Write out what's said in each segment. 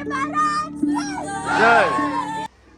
जय.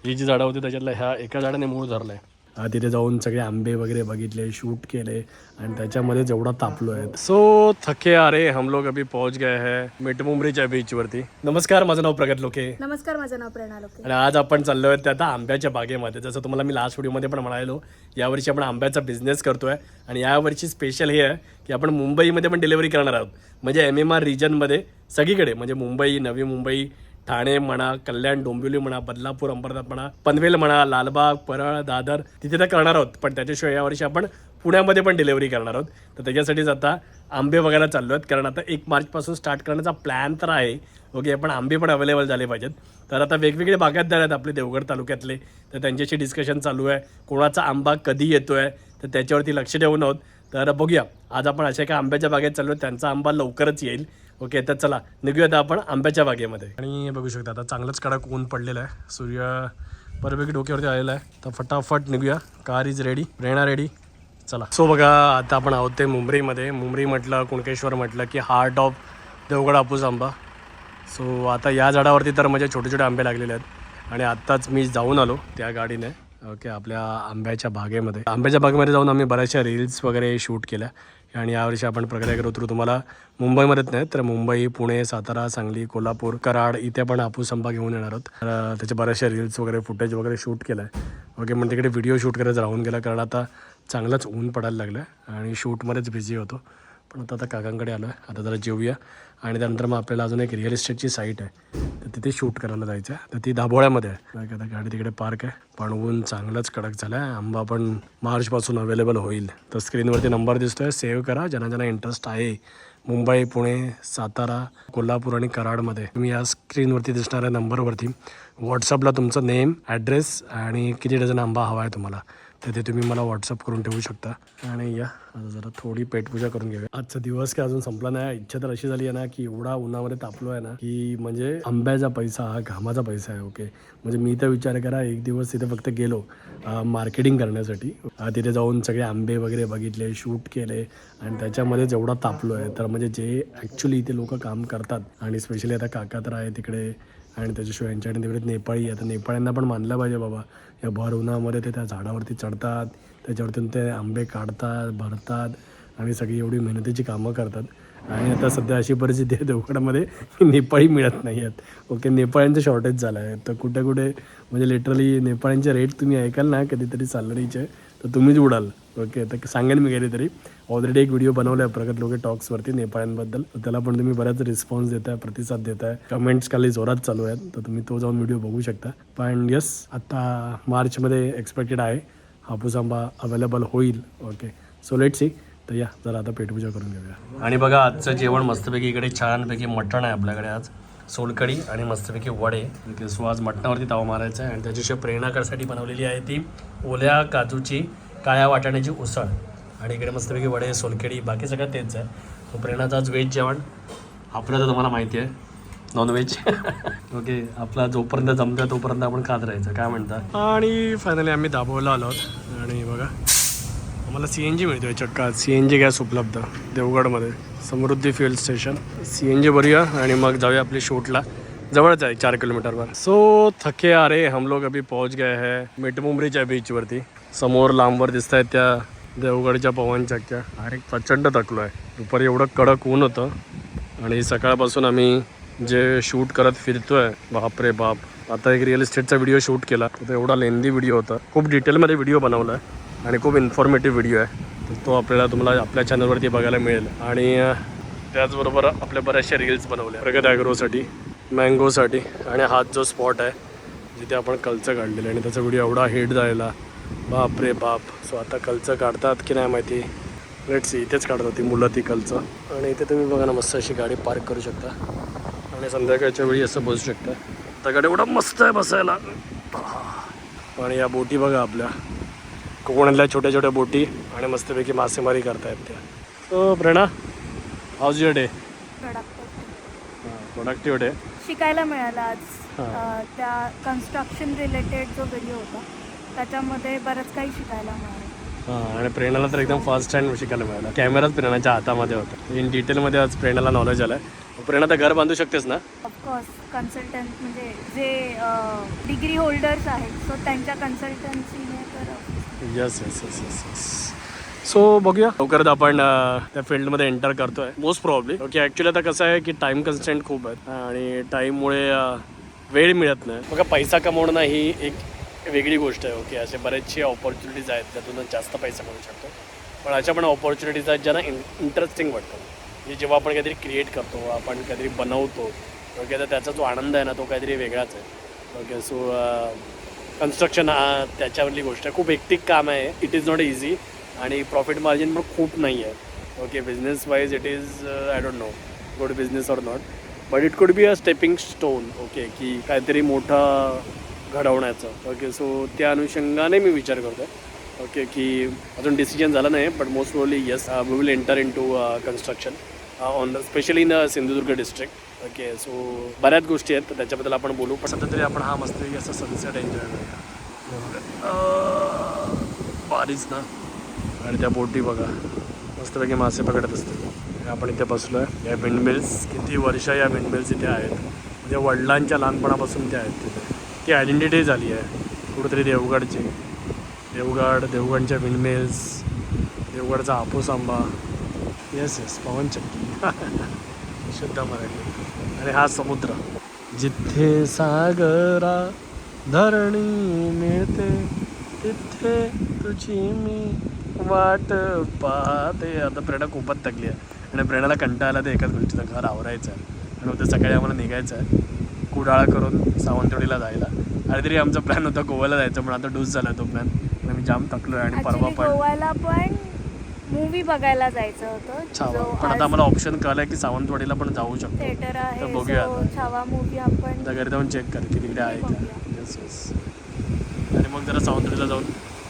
ही जी झाडं होती त्याच्यातल्या ह्या एका झाडाने मूळ धरलंय. हा, तिथे जाऊन सगळे आंबे वगैरे बघितले शूट केले आणि त्याच्यामध्ये जेवढा तापलो आहे. सो थके अरे हम लोग अभी पहुंच गए हैं मिठमुंबरीच्या बीच वरती. नमस्कार माझं नाव प्रगत लोके. नमस्कार माझं नाव प्रेरणा लोके. आणि आज आपण चाललो आहे त्या आता आंब्याच्या बागेमध्ये. जसं तुम्हाला मी लास्ट व्हिडिओमध्ये पण म्हणालो यावर्षी आपण आंब्याचा बिझनेस करतोय आणि यावर्षी स्पेशल हे आहे की आपण मुंबईमध्ये पण डिलिव्हरी करणार आहोत. म्हणजे एम एम आर रिजनमध्ये सगळीकडे म्हणजे मुंबई नवी मुंबई ठाणे म्हणा कल्याण डोंबिवली म्हणा बदलापूर अंबरनाथ म्हणा पनवेल म्हणा लालबाग परळ दादर तिथे तर करणार आहोत. पण त्याच्याशिवाय यावर्षी आपण पुण्यामध्ये पण डिलेवरी करणार आहोत. तर त्याच्यासाठीच आता आंबे बघायला चाललो आहेत. कारण आता एक मार्चपासून स्टार्ट करण्याचा प्लॅन तर आहे. ओके पण आंबे पण अवेलेबल झाले पाहिजेत. तर आता वेगवेगळे बागायतदार आहेत आपले देवगड तालुक्यातले. तर त्यांच्याशी डिस्कशन चालू आहे. कोणाचा आंबा कधी येतो आहे तर त्याच्यावरती लक्ष ठेवून आहोत. तर बघूया. आज आपण अशा एका आंब्याच्या बागेत चाललो आहे त्यांचा आंबा लवकरच येईल. ओके तर चला निघूया आता आपण आंब्याच्या बागेमध्ये. आणि बघू शकता आता चांगलंच कडक ऊन पडलेलं आहे. सूर्य बऱ्यापैकी डोक्यावरती आलेला आहे. तर फटाफट निघूया. Car is ready Prerna ready चला. सो बघा आता आपण आहोत ते मुंबईमध्ये. मुंबई म्हटलं कुणकेश्वर म्हटलं की हार्ट ऑफ देवगड हापूस आंबा. सो आता या झाडावरती तर म्हणजे छोटे छोटे आंबे लागलेले आहेत. आणि आत्ताच मी जाऊन आलो त्या गाडीने. ओके आपल्या आंब्याच्या बागेमध्ये. आंब्याच्या बागेमध्ये जाऊन आम्ही बऱ्याचशा रील्स वगैरे शूट केल्या. आणि यावर्षी आपण प्रक्रिया करत थ्रू तुम्हाला मुंबईमध्येच नाही तर मुंबई पुणे सातारा सांगली कोल्हापूर कराड इथे पण हापूस संपा घेऊन येणार आहोत. तर त्याचे बऱ्याचशा रील्स वगैरे फुटेज वगैरे शूट केलं आहे ओके मग तिकडे व्हिडिओ शूट करायचं राहून गेला कारण आता चांगलंच ऊन पडायला लागलं आहे आणि शूटमध्येच बिझी होतो. पण आता आता काकांकडे आलो आहे आता जरा जेवूया. आणि त्यानंतर मग आपल्याला अजून एक रिअल इस्टेटची साईट आहे. तर तिथे शूट करायला जायचं आहे तर ती दाभोळ्यामध्ये आहे. आता गाडी तिकडे पार्क आहे. पण ऊन चांगलंच कडक झालं आहे. आंबा पण मार्चपासून अवेलेबल होईल. तर स्क्रीनवरती नंबर दिसतोय. सेव्ह करा. ज्यांना ज्यांना इंटरेस्ट आहे. मुंबई पुणे सातारा कोल्हापूर आणि कराडमध्ये. तुम्ही या स्क्रीनवरती दिसणाऱ्या नंबरवरती व्हॉट्सअपला तुमचं नेम ॲड्रेस आणि किती डझन आंबा हवा आहे तुम्हाला. तर ते तुम्ही मला व्हॉट्सअप करून ठेवू शकता. आणि या. आता जरा थोडी पेटपूजा करून घेऊया. आजचा दिवस काय अजून संपला नाही. इच्छा तर अशी झाली आहे ना की एवढा उन्हामध्ये तापलो आहे ना की म्हणजे आंब्याचा पैसा हा घामाचा पैसा आहे ओके म्हणजे मी तर विचार करा एक दिवस तिथे फक्त गेलो मार्केटिंग करण्यासाठी. तिथे जाऊन सगळे आंबे वगैरे बघितले शूट केले आणि त्याच्यामध्ये जेवढा तापलो आहे तर म्हणजे जे ॲक्च्युली इथे लोक काम करतात आणि स्पेशली आता काका तर आहे तिकडे आणि त्याच्याशिवाय यांच्याकडे तिकडे नेपाळी आता नेपाळ्यांना पण मानलं पाहिजे बाबा या भर उन्हामध्ये ते त्या झाडावरती चढतात त्याच्यावरतून ते आंबे काढतात भरतात आणि सगळी एवढी मेहनतीची कामं करतात. आणि आता सध्या अशी परिस्थिती आहे देवगडामध्ये की नेपाळी मिळत नाही आहेत ओके नेपाळ्यांचं शॉर्टेज झालं आहे तर कुठे कुठे म्हणजे लिटरली नेपाळ्यांचे रेट तुम्ही ऐकाल ना कधीतरी सॅलरीचे तर तुम्हीच उडाल. ओके तर सांगेन मी कधीतरी ऑलरेडी एक व्हिडिओ बनवला आहे प्रगत लोके टॉक्सवरती नेपाळ्यांबद्दल. तर त्याला पण तुम्ही बऱ्याच रिस्पॉन्स देत आहे प्रतिसाद देत आहे कमेंट्स खाली जोरात चालू आहेत. तर तुम्ही तो जाऊन व्हिडिओ बघू शकता. पण यस आता मार्चमध्ये एक्सपेक्टेड आहे. हापूस आंबा अवेलेबल होईल. ओके सो लेट सी तर या जरा आता पेटपूजा करून घेऊया. आणि बघा आजचं जेवण मस्तपैकी इकडे छानपैकी मटण आहे आपल्याकडे आज. सोलकडी आणि मस्तपैकी वडे. सो आज मटणावरती तावा मारायचा आहे. आणि त्याच्याशिवाय प्रेरणा करण्यासाठी बनवलेली आहे ती ओल्या काजूची काळ्या वाटाण्याची उसळ. आणि इकडे मस्तपैकी वडे सोलकडी बाकी सगळं तेच आहे. सो प्रेरणाचं आज व्हेज जेवण. आपलं तर तुम्हाला माहिती आहे. नॉनव्हेज ओके आपला जोपर्यंत जमतं तोपर्यंत आपण खात राहायचं काय म्हणता? आणि फायनली आम्ही दाबोला आलो आहोत. आणि बघा आम्हाला सी एन जी मिळतो आहे चक्का. सी एन जी गॅस उपलब्ध देवगडमध्ये. Samruddhi fuel station C N G भरूया आणि मग जाऊया आपली शूटला. जवळच आहे चार किलोमीटरवर. सो थके अरे हम लोग अभी पहुंच गए हैं मिठमुंबरीच्या बीचवरती समोर लांबवर दिसत आहेत त्या देवगडच्या पवन चक्क्या. अरे प्रचंड थकलो आहे दुपारी एवढं कडक ऊन होतं. आणि सकाळपासून आम्ही जे शूट करत फिरतोय बापरे बाप. आता एक रिअल इस्टेटचा व्हिडिओ शूट केला. तो एवढा लेंदी व्हिडिओ होता. खूप डिटेलमध्ये व्हिडिओ बनवला आहे आणि खूप इन्फॉर्मेटिव्ह व्हिडिओ आहे. तर तो आपल्याला तुम्हाला आपल्या चॅनलवरती बघायला मिळेल. आणि त्याचबरोबर आपल्या बऱ्याचशा रील्स बनवल्या. प्रगत ॲग्रोसाठी मँगोसाठी आणि हाच जो स्पॉट आहे जिथे आपण कलचं काढलेलं आणि त्याचा व्हिडिओ एवढा हिट झालेला. बाप रे बाप. सो आता कलचं काढतात की नाही माहिती? लेट्स इथेच काढतात ती मुलं ती कलचं आणि इथे तुम्ही बघा ना मस्त अशी गाडी पार्क करू शकता. आणि संध्याकाळच्या वेळी असं बसू शकता. आता गाडी एवढा मस्त आहे बसायला. आणि या बोटी बघा आपल्या. कोकणातल्या छोट्या छोट्या बोटी आणि मस्तपैकी मासेमारी करतायत त्या. So Prerna how's your day productive day शिकायला मिळालं आज. हा. त्या कन्स्ट्रक्शन रिलेटेड जो व्हिडिओ होता त्याच्यामध्ये बरंच काही शिकायला मिळालं. हां आणि प्रेरणाला तर एकदम फर्स्ट हँड शिकायला मिळालं. कॅमेराच प्रेरणाच्या हातामध्ये होता. इन डिटेलमध्ये आज प्रेरणाला नॉलेज आलं आहे प्रेरणा तर घर बांधू शकतेस ना? ऑफकोर्स कन्सल्टंट म्हणजे जे डिग्री होल्डर्स आहेत सो त्यांच्या कन्सल्टन्सीने तर yes yes yes yes yes so बघूया. लवकरच आपण अं, त्या फील्डमध्ये एंटर करतोय. मोस्ट प्रॉब्ली ओके ॲक्च्युली आता कसं आहे की टाइम कन्स्टंट खूप आहे आणि टाईममुळे वेळ मिळत नाही. बघा पैसा कमवणं ही एक वेगळी गोष्ट आहे. ओके असे बरेचसे ऑपॉर्च्युनिटीज आहेत त्यातून जास्त पैसा कमवू शकतो. पण अशा पण ऑपॉर्च्युनिटीज आहेत ज्यांना इंटरेस्टिंग वाटतं. म्हणजे जेव्हा आपण काहीतरी क्रिएट करतो आपण काहीतरी बनवतो ओके तर त्याचा जो आनंद आहे ना तो काहीतरी वेगळाच आहे. ओके सो कन्स्ट्रक्शन हा त्याच्यावरली गोष्ट आहे. खूप एकटिक काम आहे. इट इज नॉट इझी आणि प्रॉफिट मार्जिन पण खूप नाही आहे. Okay business wise it is I don't know good business or not but it could be a stepping stone okay की काहीतरी मोठं घडवण्याचं. ओके सो त्या अनुषंगाने मी विचार करतो ओके की अजून डिसिजन झालं नाही but most probably yes we will enter into construction on the specially in Sindhudurg district okay so बऱ्याच गोष्टी आहेत तर त्याच्याबद्दल आपण बोलू. पण सध्या तरी आपण हा मस्त असं सनसेट एन्जॉय करूया. बारीच ना. आणि त्या बोटी बघा. मस्तपैकी मासे पकडत असते आपण इथे बसलो आहे या विंडमिल्स किती वर्ष या विंडमिल्स इथे आहेत. म्हणजे वडिलांच्या लहानपणापासून त्या आहेत तिथे. ती आयडेंटिटी झाली आहे. कुठेतरी देवगडची. देवगड देवगडच्या विंडमेल्स देवगडचा हापूस आंबा. येस येस पवनचक्की शुद्ध मराठी. आणि हा समुद्र. जिथे सागरा धरणी मिळते तिथे तुझी मी वाट पाहते. आता प्रेरणा खूपच थकली आहे. आणि प्रेरणाला कंटाळा ते एकाच गोष्टीचं घर आवरायचं आहे. आणि उद्या सकाळी आम्हाला निघायचं आहे कुडाळा करून सावंतवाडीला जायला. अरे तरी आमचा प्लॅन होता गोव्याला जायचं पण आता डूस झाला तो प्लॅन मी जाम थकलो आहे आणि परवा पण. गोव्याला पण मूवी बघायला जायचं होतं. छावा. पण आता आम्हाला ऑप्शन कळलं की सावंतवाडीला पण जाऊ शकतो. थिएटर आहे तर बघूया आता. छावा मूवी आपण आता घरी जाऊन चेक कर की तिकडे आहे का. येस येस आणि मग जरा सावंतवाडीला जाऊन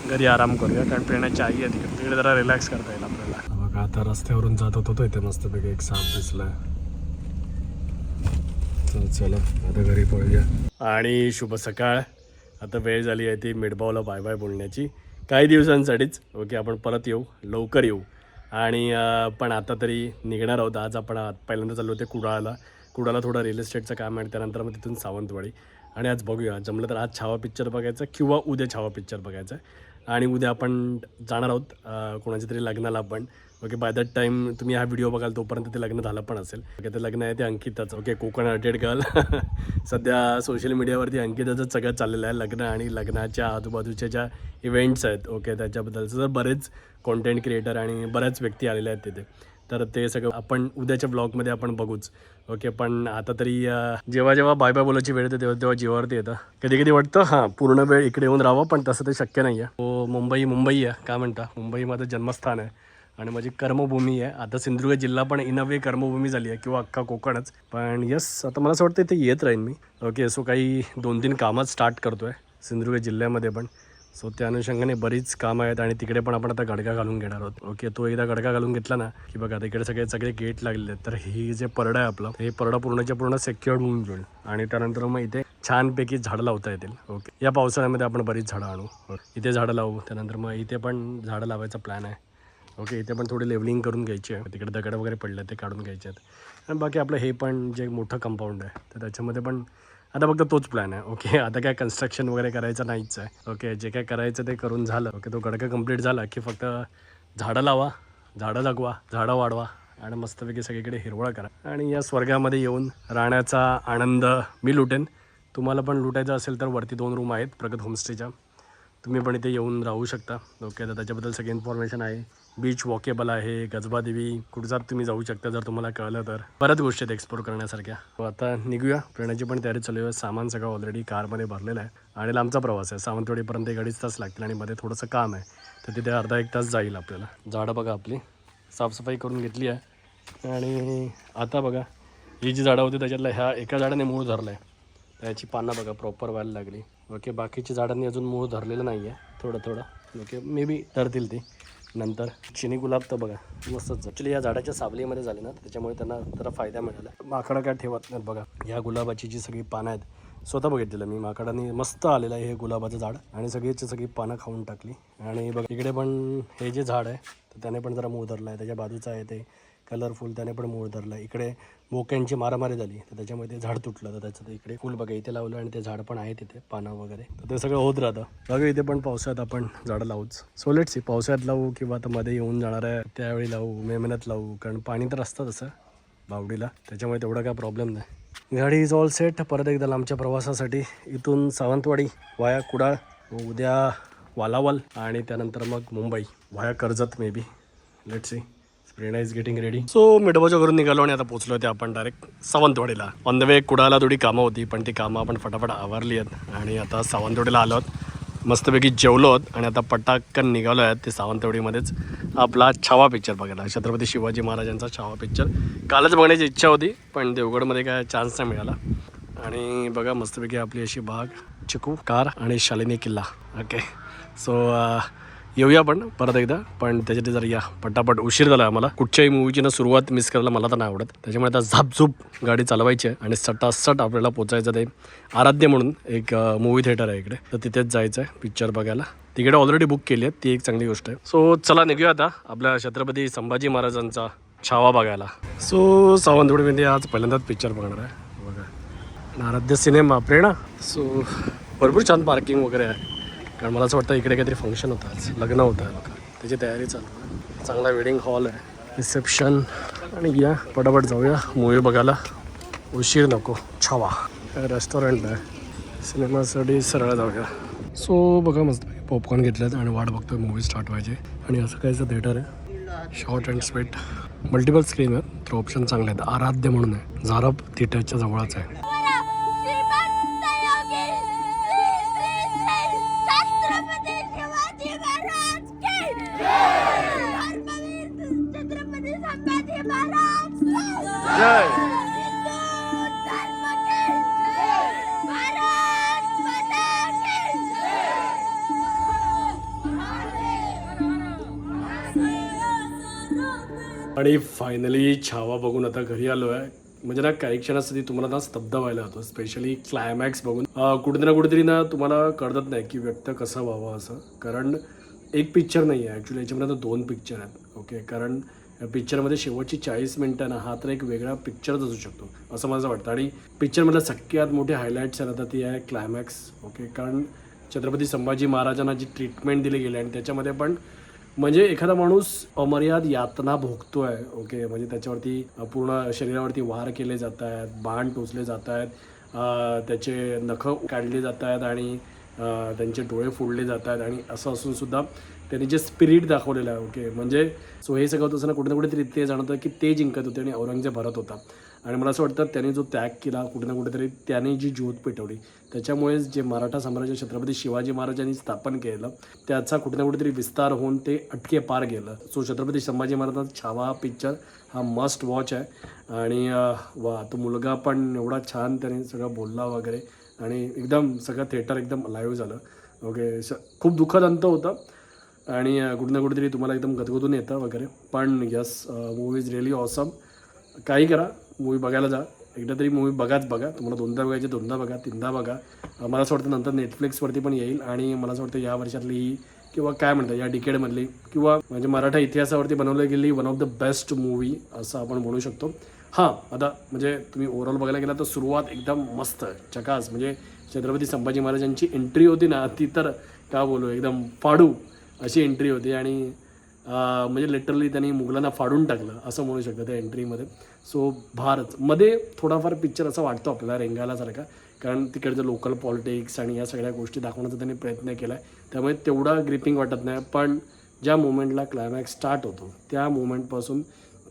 घरी आराम करूया कारण प्रेरणाची आई आहे तिकडे. तिकडे जरा रिलॅक्स करता येईल आपल्याला. बघा आता रस्त्यावरून जात होतो तो इथे मस्तपैकी एक साप दिसलाय तर चला आता घरी पळूया. आणि शुभ सकाळ. आता वेळ झाली आहे ती मिडबावला बाय बाय बोलण्याची. काही दिवसांसाठीच. ओके आपण परत येऊ. लवकर येऊ. आणि पण आता तरी निघणार आहोत. आज आपण पहिल्यांदा चाललो होते कुडाळला. कुडाळला थोडं रिअल इस्टेटचं काम आहे आणि त्यानंतर मग तिथून सावंतवाडी. आणि आज बघूया. जमलं तर आज छावा पिक्चर बघायचा किंवा उद्या छावा पिक्चर बघायचा. आणि उद्या आपण जाणार आहोत कोणाच्या तरी लग्नाला आपण. ओके बाय दॅट टाईम तुम्ही हा व्हिडिओ बघाल तोपर्यंत ते लग्न झालं पण असेल. ओके ते लग्न आहे ते अंकिताचं. ओके कोकण अर्टेड गर्ल सध्या सोशल मीडियावरती अंकिताचं सगळं चाललेलं आहे लग्न आणि लग्नाच्या आजूबाजूच्या ज्या इव्हेंट्स आहेत ओके त्याच्याबद्दलचं. तर बरेच कॉन्टेंट क्रिएटर आणि बऱ्याच व्यक्ती आलेल्या आहेत तिथे. तर ते सगळं आपण उद्याच्या ब्लॉगमध्ये आपण बघूच. ओके पण आता तरी जेव्हा जेव्हा बाय बाय बोलायची वेळ येते तेव्हा तेव्हा जीवावरती येतं. कधी कधी वाटतं हां पूर्ण वेळ इकडे येऊन राहावं पण तसं ते शक्य नाही आहे हो मुंबई मुंबई आहे का म्हणता? मुंबई माझं जन्मस्थान आहे. आणि माझी कर्मभूमी आहे. आता सिंधुदुर्ग जिल्हा पण इन अ वे कर्मभूमी झाली आहे किंवा अख्खा कोकणच. पण यस आता मला असं वाटतं इथे येत राहीन मी. ओके सो काही दोन तीन कामात स्टार्ट करतो आहे सिंधुदुर्ग जिल्ह्यामध्ये पण. सो त्या अनुषंगाने बरीच कामं आहेत आणि तिकडे पण आपण आता गडका घालून घेणार आहोत. ओके तो एकदा गडका घालून घेतला ना की बघा आता इकडे सगळे सगळे गेट लागलेले आहेत. तर ही जे परडा आहे आपलं हे परडा पूर्णच्या पूर्ण सेक्युअर्ड होऊन जाईल आणि त्यानंतर मग इथे छानपैकी झाडं लावता येतील. ओके या पावसाळ्यामध्ये आपण बरीच झाडं आणू. इथे झाडं लावू. त्यानंतर मग इथे पण झाडं लावायचा प्लॅन आहे. ओके इथे पण थोडी लेवलिंग करून घ्यायची आहे. तिकडे दगड वगैरे पडले ते काढून घ्यायचे आहेत. आणि बाकी आपलं हे पण जे मोठं कंपाऊंड आहे तर त्याच्यामध्ये पण आता फक्त तोच प्लॅन आहे. ओके आता काय कन्स्ट्रक्शन वगैरे करायचं नाहीच आहे. ओके जे काय करायचं ते करून झालं. ओके तो गडका कंप्लीट झाला की फक्त झाडं लावा झाडं जगवा झाडं वाढवा आणि मस्तपैकी सगळीकडे हिरवळ करा. आणि या स्वर्गामध्ये येऊन राहण्याचा आनंद मी लुटेन. तुम्हाला पण लुटायचं असेल तर वरती दोन रूम आहेत प्रगत होमस्टेच्या. तुम्ही पण इथे येऊन राहू शकता. ओके तर त्याच्याबद्दल सगळी इन्फॉर्मेशन आहे. बीच वॉकेबल आहे गजबा देवी कुठचा तुम्ही जाऊ शकता जर तुम्हाला कळलं तर. बऱ्याच गोष्टी आहेत एक्सप्लोर करण्यासारख्या. आता निघूया. प्रेरणाची पण तयारी चालू आहे. सामान सगळं ऑलरेडी कारमध्ये भरलेलं आहे. आणि लांबचा प्रवास आहे. सावंतवाडीपर्यंत एक अडीच तास लागतील आणि मध्ये थोडंसं काम आहे. तर तिथे अर्धा एक तास जाईल आपल्याला. झाडं बघा आपली. साफसफाई करून घेतली आहे. आणि आता बघा ही जी झाडं होती त्याच्यातल्या ह्या एका झाडाने मूळ धरलं आहे त्याची पानं बघा प्रॉपर व्हायला लागली. ओके बाकीची झाडांनी अजून मूळ धरलेलं नाही आहे थोडं थोडं. ओके मे बी धरतील ती. नंतर चिनी गुलाब तर बघा मस्तच ॲक्च्युली या झाडाच्या सावलीमध्ये झाले ना त्याच्यामुळे त्यांना जरा फायदा मिळाला. माकडं काय ठेवत नाहीत बघा. या गुलाबाची जी सगळी पानं आहेत स्वतः बघितलेलं मी. माकडाने मस्त आलेलं आहे हे गुलाबाचं झाड. आणि सगळीची सगळी पानं खाऊन टाकली. आणि बघा इकडे पण हे जे झाड आहे तर त्याने पण जरा मूळ धरलं आहे. त्याच्या बाजूचं आहे ते कलरफुल त्याने पण मूळ धरलं आहे. इकडे मोक्यांची मारामारी झाली. तर त्याच्यामध्ये ते झाड तुटलं. तर त्याचं इकडे फुल बघा इथे लावलं आणि ते झाड पण आहे तिथे पानं वगैरे. तर ते सगळं होत राहतं. बघा इथे पण पावसाळ्यात आपण झाडं लावूच. सो लेट्स सी पावसाळ्यात लावू किंवा आता मध्ये येऊन जाणार आहे त्यावेळी लावू मे महिन्यात लावू. कारण पाणी तर असतं तसं बावडीला. त्याच्यामुळे तेवढा काय प्रॉब्लेम नाही. गाडी इज ऑल सेट परत एकदा लांबच्या प्रवासासाठी इथून सावंतवाडी वाया कुडाळ उद्या वालावल आणि त्यानंतर मग Mumbai via Karjat maybe let's see Prerna is getting ready so मिडबाच्या घरून निघालो आणि आता पोहोचलो ते आपण डायरेक्ट सावंतवाडीला. ऑन द वे कुडाला थोडी कामं होती पण ती कामं आपण फटाफट आवरली आहेत. आणि आता सावंतवाडीला आलो आहोत. मस्तपैकी जेवलो आहोत आणि आता पटाक्कन निघालो आहेत ते सावंतवाडीमध्येच. आपला छावा पिक्चर बघायला. छत्रपती शिवाजी महाराजांचा छावा पिक्चर कालच बघण्याची इच्छा होती पण देवगडमध्ये काय चान्स नाही मिळाला. आणि बघा मस्तपैकी आपली अशी बाग चिकू कार आणि शालिनी किल्ला. ओके सो येऊया आपण परत एकदा. पण त्याच्यात जर या. पटापट उशीर झाला आम्हाला. कुठच्याही मूवीची ना सुरुवात मिस करायला मला तर नाही आवडत. त्याच्यामुळे आता झापझूप गाडी चालवायची आहे आणि सटासट आपल्याला पोचायचं ते आराध्य म्हणून एक मूवी थिएटर आहे इकडे. तर तिथेच जायचं आहे पिक्चर बघायला. तिकडे ऑलरेडी बुक केली आहे ती एक चांगली गोष्ट आहे. सो चला निघूया आता आपल्या छत्रपती संभाजी महाराजांचा छावा बघायला. सो सावंतवाडीमध्ये आज पहिल्यांदाच पिक्चर बघणार आहे. बघा. आराध्य सिनेमा प्रेरणा. सो भरपूर छान पार्किंग वगैरे आहे. कारण मला असं वाटतं इकडे काहीतरी फंक्शन होतं आज. लग्न होतं आहे बघा त्याची तयारी चालू आहे. चांगला वेडिंग हॉल आहे. रिसेप्शन आणि या पटापट जाऊया. मूवी बघायला. उशीर नको. छावा. रेस्टॉरंट आहे. सिनेमासाठी सरळ जाऊया. सो बघा मस्त पॉपकॉर्न घेतलेत आणि वाट बघतोय मूवी स्टार्ट व्हायची. आणि असं काहीचं थिएटर आहे. Short and sweet multiple screen आहेत तर ऑप्शन चांगले आहेत. आराध्य म्हणून आहे. झारप थिएटरच्या जवळच आहे. आणि फायनली छावा बघून आता घरी आलो आहे म्हणजे ना काही क्षणासाठी तुम्हाला ना स्तब्ध व्हायला होतं स्पेशली क्लायमॅक्स बघून. अं, कुठे ना कुठेतरी ना तुम्हाला कळत नाही की व्यक्त कसं व्हावं असं. कारण एक पिक्चर नाही आहे ॲक्च्युली याच्यामध्ये आता दोन पिक्चर आहेत. ओके कारण या पिक्चरमध्ये शेवटची चाळीस मिनटं ना हा तर एक वेगळा पिक्चरच असू शकतो. असं मला वाटतं. आणि पिक्चरमधल्या सगळ्यात मोठी हायलाईट्स आहेत आता ती आहे क्लायमॅक्स ओके कारण छत्रपती संभाजी महाराजांना जी ट्रीटमेंट दिली गेली आणि त्याच्यामध्ये पण म्हणजे एखादा माणूस अमर्याद यातना भोगतोय ओके? म्हणजे त्याच्यावरती पूर्ण शरीरावरती वार केले जात आहेत बाण टोचले जात आहेत त्याचे नखं काढले जात आहेत आणि त्यांचे डोळे फोडले जात आहेत आणि असं असून सुद्धा त्यांनी जे स्पिरिट दाखवलेलं आहे ओके? म्हणजे सो हे सगळं असताना कुठे ना कुठेतरी ते जाणवतं की ते जिंकत होते आणि औरंगजेब भरत होता. आणि मला असं वाटतं त्याने जो त्याग केला कुठे ना कुठेतरी त्याने जी ज्योत पेटवली त्याच्यामुळेच जे मराठा साम्राज्य छत्रपती शिवाजी महाराजांनी स्थापन केलं त्याचा कुठे ना कुठेतरी विस्तार होऊन ते अटके पार गेलं. सो छत्रपती संभाजी महाराजांचा छावा हा पिक्चर हा मस्ट वॉच आहे. आणि वा तो मुलगा पण एवढा छान त्याने सगळं बोलला वगैरे आणि एकदम सगळं थिएटर एकदम लाईव्ह झालं. ओके स खूप दुःखद अंत होतं आणि कुठे ना कुठेतरी तुम्हाला एकदम गदगदून येतं वगैरे. पण yes movie is really awesome काही करा. मूवी बघायला जा. एकदा तरी मूवी बघाच बघा. तुम्हाला दोनदा बघायचे दोनदा बघा तीनदा बघा. मला असं वाटतं नंतर नेटफ्लिक्सवरती पण येईल आणि मला असं वाटतं या वर्षातली ही किंवा काय म्हणतात या डिकेडमधली किंवा म्हणजे मराठा इतिहासावरती बनवली गेली one of the best movie असं आपण म्हणू शकतो. हां आता म्हणजे तुम्ही ओव्हरऑल बघायला गेला तर सुरुवात एकदम मस्त चकास. म्हणजे छत्रपती संभाजी महाराजांची एंट्री होती ना ती तर का बोलू एकदम फाडू अशी एंट्री होती आणि म्हणजे लिटरली त्यांनी मुघलांना फाडून टाकलं असं म्हणू शकतं त्या एंट्रीमध्ये सो भारत. मध्ये थोडाफार पिक्चर असा वाटतो आपल्याला रेंगायलासारखा कारण तिकडचं लोकल पॉलिटिक्स आणि या सगळ्या गोष्टी दाखवण्याचा त्यांनी प्रयत्न केला आहे त्यामुळे तेवढा ग्रिपिंग वाटत नाही. पण ज्या मोमेंटला क्लायमॅक्स स्टार्ट होतो त्या मोमेंटपासून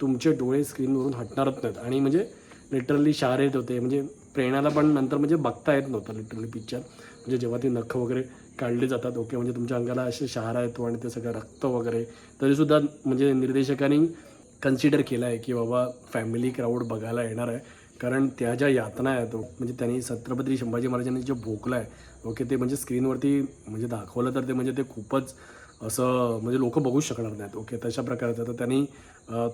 तुमचे डोळे स्क्रीनवरून हटणारच नाहीत. आणि म्हणजे लिटरली शार येत होते. म्हणजे प्रेरणाला पण नंतर म्हणजे बघता येत नव्हतं लिटरली पिक्चर म्हणजे जेव्हा ती नखं वगैरे काढली जातात ओके म्हणजे तुमच्या अंगाला असे शहारा येतो आणि ते सगळं रक्त वगैरे. तरीसुद्धा म्हणजे निर्देशकांनी कन्सिडर केलं आहे की बाबा फॅमिली क्राऊड बघायला येणार आहे. कारण त्या ज्या यातना आहेत म्हणजे त्यांनी छत्रपती संभाजी महाराजांनी जे भोकलं आहे ओके ते म्हणजे स्क्रीनवरती म्हणजे दाखवलं तर ते म्हणजे ते खूपच असं म्हणजे लोक बघू शकणार नाहीत ओके तशा प्रकारचं तर त्यांनी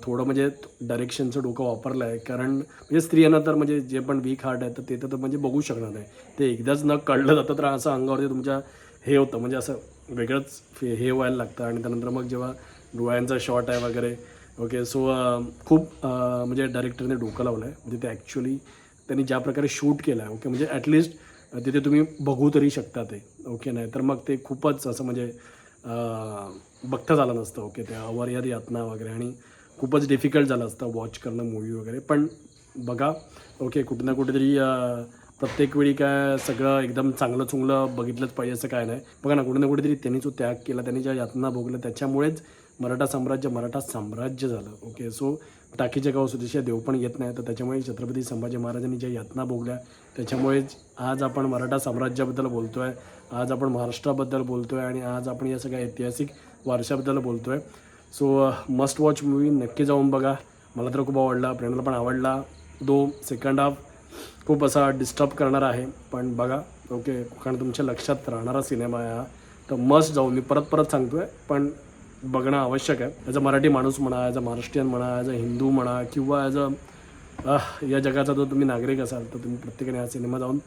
थोडं म्हणजे डायरेक्शनचं डोकं वापरलं आहे कारण म्हणजे स्त्रियांना तर म्हणजे जे पण वीक हार्ट आहे तर ते तर म्हणजे बघू शकणार नाही. ते एकदाच न कळलं जातं तर असं अंगावरती तुमच्या हे होतं. म्हणजे असं वेगळंच फे- हे व्हायला लागतं. आणि त्यानंतर मग जेव्हा डोळ्यांचा शॉट आहे वगैरे ओके सो uh, खूप uh, म्हणजे डायरेक्टरने डोकं लावलं आहे म्हणजे ते ॲक्च्युली त्यांनी ज्या प्रकारे शूट केलं आहे ओके म्हणजे ॲटलिस्ट तिथे तुम्ही बघू तरी शकता ते ओके नाही तर मग ते खूपच असं म्हणजे बघता झालं नसतं ओके त्या अवर्याद यातना वगैरे. आणि खूपच डिफिकल्ट झालं असतं वॉच करणं मूवी वगैरे. पण बघा ओके कुठे ना कुठेतरी प्रत्येक वेळी काय सगळं एकदम चांगलं चुंगलं बघितलंच पाहिजे असं काय नाही. बघा ना कुठे ना कुठेतरी त्यांनी जो त्याग केला त्यांनी ज्या यातना भोगल्या त्याच्यामुळेच मराठा साम्राज्य मराठा साम्राज्य झालं. ओके सो टाकीच्या गाव सुदेशा देव पण येत नाही. तर त्याच्यामुळे छत्रपती संभाजी महाराजांनी ज्या यातना भोगल्या त्याच्यामुळेच आज आपण मराठा साम्राज्याबद्दल बोलतो आहे आज आपण महाराष्ट्राबद्दल बोलतो आहे आणि आज आपण या सगळ्या ऐतिहासिक वारशाबद्दल बोलतो आहे सो मस्ट वॉच मूवी नक्की जाऊन बघा. मला तर खूप आवडला प्रेरणाला पण आवडला. दो सेकंड हाफ खूप असा डिस्टर्ब करणार आहे पण बघा. ओके कारण तुमच्या लक्षात राहणारा सिनेमा आहे हा. तर मस्ट जाऊन मी परत परत सांगतो आहे पण बघणं आवश्यक आहे. ॲज अ मराठी माणूस म्हणा ॲज अ महाराष्ट्रीयन म्हणा ॲज अ हिंदू म्हणा किंवा ॲज अ या जगाचा जर तुम्ही नागरिक असाल तर तुम्ही प्रत्येकाने हा सिनेमा जाऊन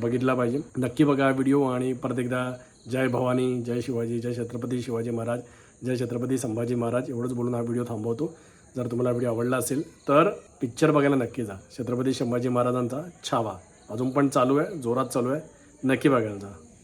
बघितला पाहिजे. नक्की बघा व्हिडिओ आणि परत एकदा जय भवानी जय शिवाजी जय छत्रपती शिवाजी महाराज जय छत्रपती संभाजी महाराज एवढंच बोलून हा व्हिडिओ थांबवतो. जर तुम्हाला व्हिडिओ आवडला असेल तर पिक्चर बघायला नक्की जा. छत्रपती संभाजी महाराजांचा छावा. अजून पण चालू आहे जोरात चालू आहे. नक्की बघायला जा.